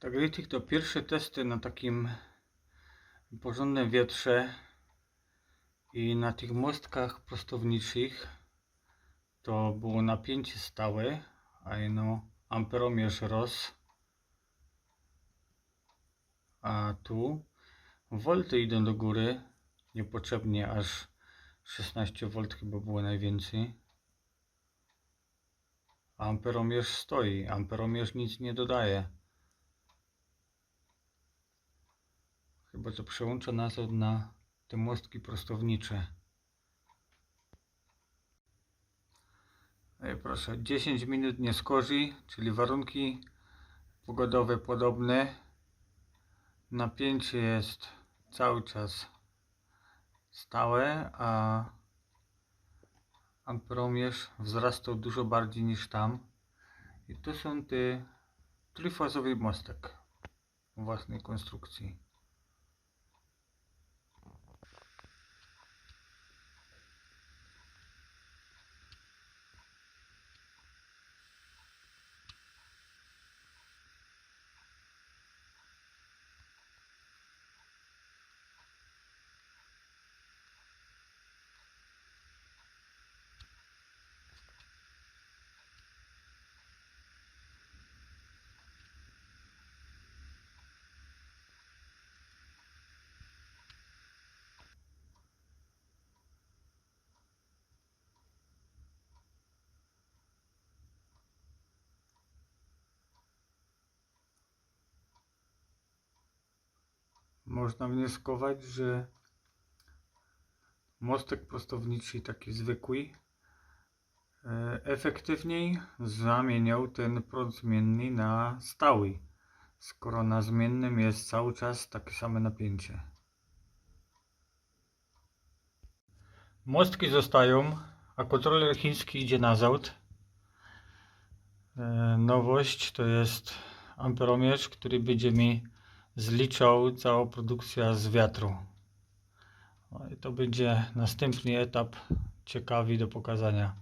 Tak wiecie, to pierwsze testy na takim porządnym wietrze i na tych mostkach prostowniczych to było napięcie stałe, a no amperomierz ROS. A tu wolty idą do góry, niepotrzebnie aż 16 V chyba było najwięcej. Amperomierz stoi, amperomierz nic nie dodaje. Chyba to przełącza nas od na te mostki prostownicze. Ej, proszę, 10 minut nie skorzy, czyli warunki pogodowe podobne. Napięcie jest cały czas stałe, a amperomierz wzrastał dużo bardziej niż tam. I to są te trójfazowy mostek własnej konstrukcji. Można wnioskować, że mostek prostowniczy, taki zwykły, e, efektywniej zamieniał ten prąd zmienny na stały, skoro na zmiennym jest cały czas takie same napięcie. Mostki zostają, a kontroler chiński idzie na załód. E, Nowość to jest amperomierz, który będzie mi zliczał całą produkcję z wiatru. No i to będzie następny etap ciekawy do pokazania.